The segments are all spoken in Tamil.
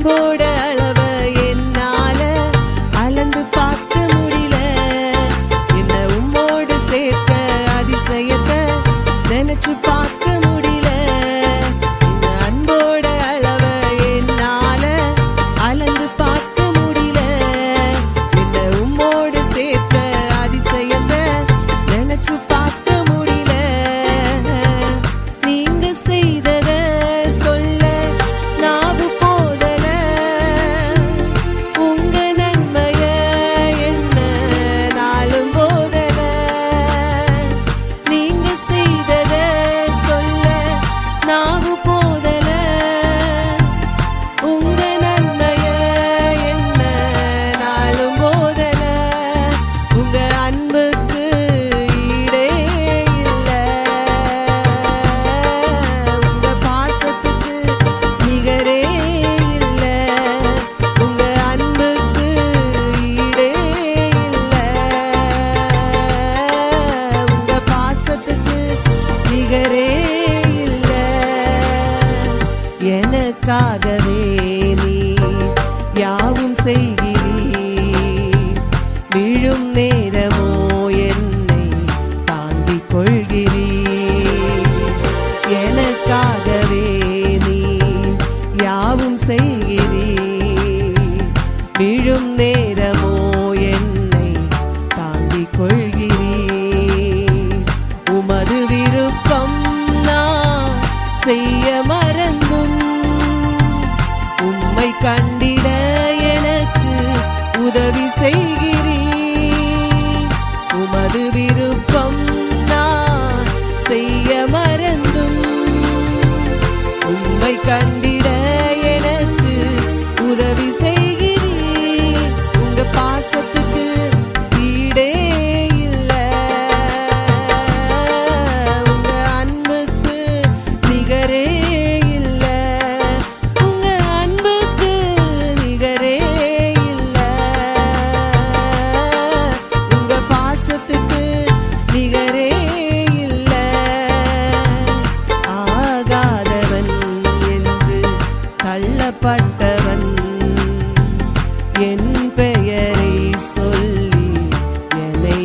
அன்போட அளவ என்னால அளந்து பார்க்க முடியல. என்ன உம்மோடு சேர்க்க அதிசயத்தை நினைச்சு பார்க்க முடியல நேரமோ என்னை தாங்கிக் கொள்கிறீ எனக்காகவே நீ யாவும் செய்கிறீ விழும் நேரமோ என்னை தாங்கிக் கொள்கிறீ உமது விருப்பம் நான் செய்ய மறந்தும். கண்டிட எனக்கு உதவி செய்கிறேன் 山地 பட்டவன் என் பெயரை சொல்லி என்னை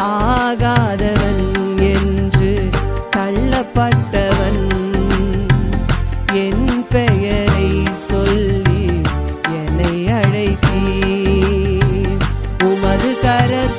ஆகாதவன் என்று தள்ளப்பட்டவன். என் பெயரை சொல்லி என்னை அழைத்தீ உமது கரத்தில்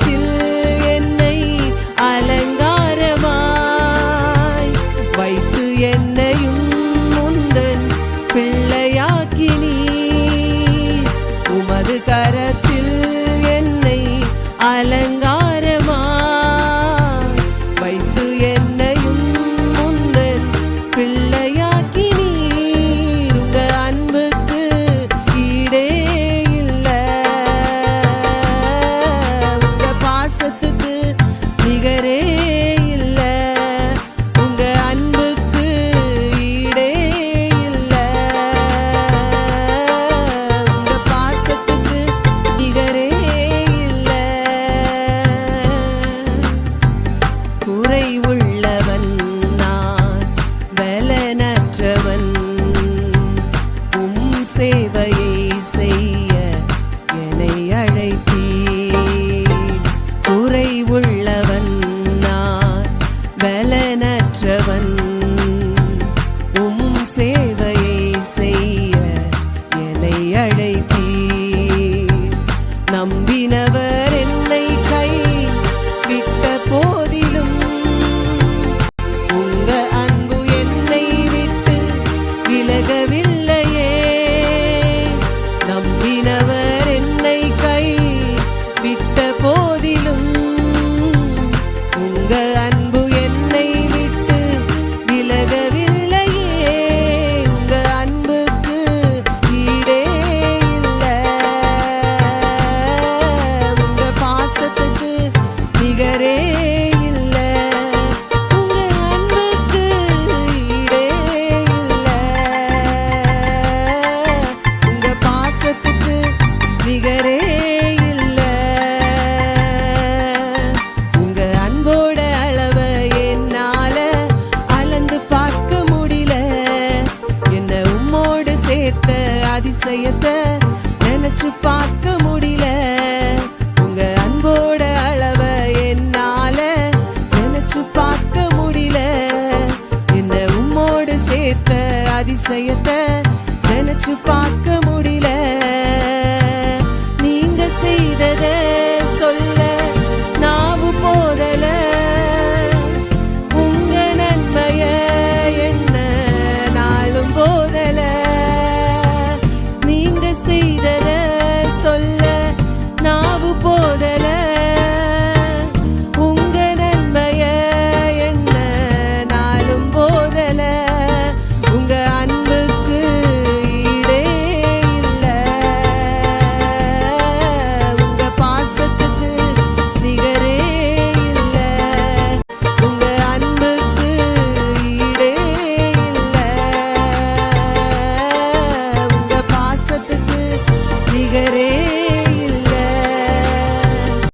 的安 நேரத்தை நினைச்சு பார்க்க முடியல. உங்க அன்போட அளவ என்னால நினைச்சு பார்க்க முடியல. என்ன உம்மோடு சேர்த்த அதிசயத்தை